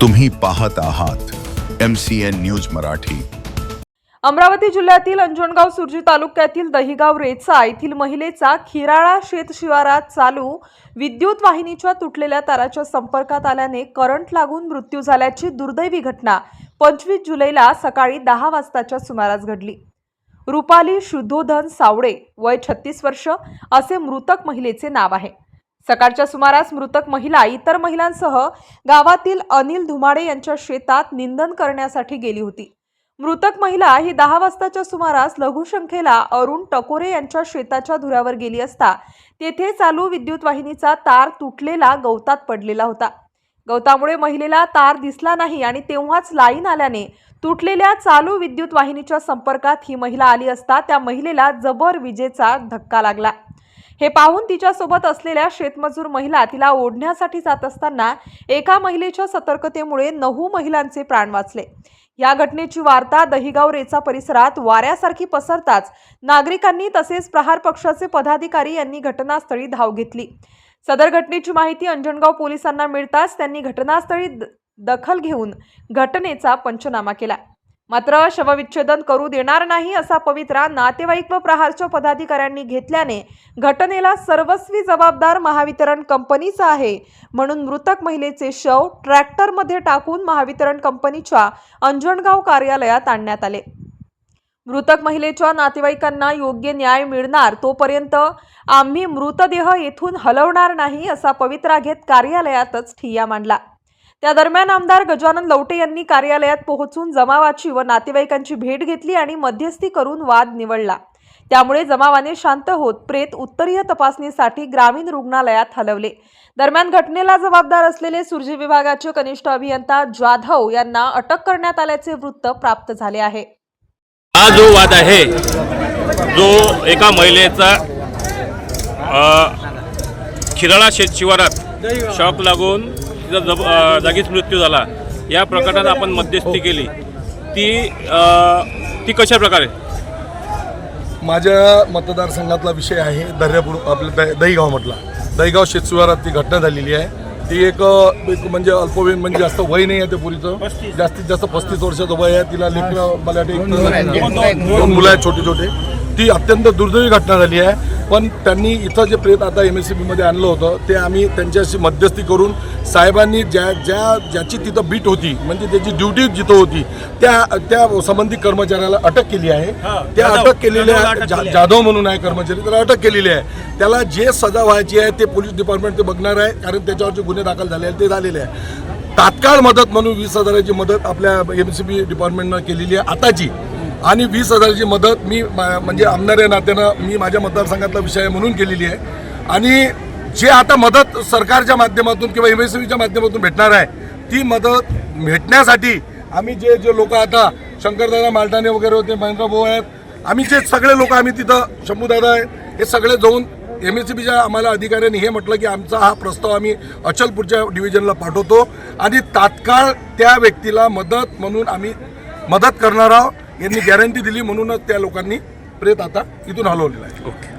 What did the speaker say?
तुम्ही पाहत आहात M C N news Marathi. Amravati जिल्ह्यातील अंजनगाव सुरजी तालुक्यातील दहिगाव रेचा येथील महिलेचा खिराळा शेत शिवारात चालू विद्युत वाहिनीच्या तुटलेल्या ताराच्या संपर्कात आल्याने करंट लागून मृत्यू झाल्याची दुर्दैवी घटना पंचवीस जुलैला सकाळी दहा वाजताच्या सुमारास घडली. रुपाली शुद्धोधन सावडे वय छत्तीस वर्ष असे मृतक महिलेचे नाव आहे. सकाळच्या सुमारास मृतक महिला इतर महिलांसह गावातील अनिल धुमाडे यांच्या शेतात निंदन करण्यासाठी गेली होती. मृतक महिला ही दहा वाजताच्या सुमारास लघुशंखेला अरुण टकोरे यांच्या शेताच्या धुऱ्यावर गेली असता तेथे चालू विद्युत वाहिनीचा तार तुटलेला गवतात पडलेला होता. गवतामुळे महिलेला तार दिसला नाही आणि तेव्हाच लाईन आल्याने तुटलेल्या चालू विद्युत वाहिनीच्या संपर्कात ही महिला आली असता त्या महिलेला जबर विजेचा धक्का लागला. हे पाहून तिच्यासोबत असलेल्या शेतमजूर महिला तिला ओढण्यासाठी जात असताना एका महिलेच्या सतर्कतेमुळे नऊ महिलांचे प्राण वाचले. या घटनेची वार्ता दहिगाव रेचा परिसरात वाऱ्यासारखी पसरताच नागरिकांनी तसेच प्रहार पक्षाचे पदाधिकारी यांनी घटनास्थळी धाव घेतली. सदर घटनेची माहिती अंजनगाव पोलिसांना मिळताच त्यांनी घटनास्थळी द- दखल घेऊन घटनेचा पंचनामा केला. मात्र शवविच्छेदन करू देणार नाही असा पवित्रा नातेवाईक व प्रहारच्या पदाधिकाऱ्यांनी घेतल्याने घटनेला सर्वस्वी जबाबदार महावितरण कंपनीचा आहे. म्हणून मृतक महिलेचे शव ट्रॅक्टरमध्ये टाकून महावितरण कंपनीच्या अंजणगाव कार्यालयात आणण्यात आले. मृतक महिलेच्या नातेवाईकांना योग्य न्याय मिळणार तोपर्यंत आम्ही मृतदेह येथून हलवणार नाही असा पवित्रा घेत कार्यालयातच ठिय्या मांडला. त्या दरम्यान आमदार गजानन लवटे यांनी कार्यालयात पोहोचून जमावाची व नातेवाईकांची भेट घेतली आणि मध्यस्थी करून वाद निवडला. त्यामुळे जमावाने शांत होत प्रेत उत्तरीय तपासणीसाठी ग्रामीण रुग्णालयात हलवले. दरम्यान घटनेला जबाबदार असलेले सुरजी विभागाचे कनिष्ठ अभियंता जाधव यांना अटक करण्यात आल्याचे वृत्त प्राप्त झाले आहे. हा जो वाद आहे जो एका महिलेचा खिराळा शेत शिवारात शॉक लागून तिचा जब जागीच मृत्यू झाला. या प्रकरणात आपण मध्यस्थी केली. ती ती कशा प्रकारे? माझ्या मतदारसंघातला विषय आहे दर्यापूर आपल्या द दहीगाव म्हटला दहीगाव शेतशिवारात ती घटना झालेली आहे. ती एक म्हणजे अल्पवयीन म्हणजे जास्त वय नाही आहे ते पुरीचं. जास्तीत जास्त पस्तीस वर्षाचं वय आहे. तिला लेकरं मला दोन मुलं आहेत छोटे छोटे. ती अत्यंत दुर्दैवी घटना झाली आहे. पण त्यांनी इथं जे प्रेत आता एम एस सी बीमध्ये आणलं होतं ते आम्ही त्यांच्याशी मध्यस्थी करून साहेबांनी ज्या ज्या ज्याची तिथं बीट होती म्हणजे त्याची ड्युटी जिथं होती त्या त्या संबंधित कर्मचाऱ्याला अटक केली आहे. त्या अटक केलेल्या जाधव म्हणून आहे कर्मचारी त्याला अटक केलेली आहे. त्याला जे सजा व्हायची आहे ते पोलीस डिपार्टमेंट ते बघणार आहे कारण त्याच्यावरचे गुन्हे दाखल झाले आहेत ते झालेले आहे. तात्काळ मदत म्हणून वीस हजाराची मदत आपल्या एम सी बी डिपार्टमेंटनं केलेली आहे. आताची आणि वीस हजाराची मदत मी म्हणजे आमदार नात्यानं मी माझ्या मतदारसंघातला विषय आहे म्हणून केलेली आहे. आणि जे आता मदत सरकारच्या माध्यमातून किंवा एम एस सी बीच्या माध्यमातून भेटणार आहे ती मदत भेटण्यासाठी आम्ही जे जे लोक आता शंकरदादा मालटाणे वगैरे होते महेंद्र भाऊ आहेत आम्ही जे सगळे लोक आम्ही तिथं शंभूदादा आहेत हे सगळे जाऊन एम एस सी बीच्या आम्हाला अधिकाऱ्यांनी हे म्हटलं की आमचा हा प्रस्ताव आम्ही अचलपूरच्या डिव्हिजनला पाठवतो. आणि तात्काळ त्या व्यक्तीला मदत म्हणून आम्ही मदत करणार आहोत. यांनी गॅरंटी दिली म्हणूनच त्या लोकांनी प्रेत आता इथून हलवलेला आहे. ओके.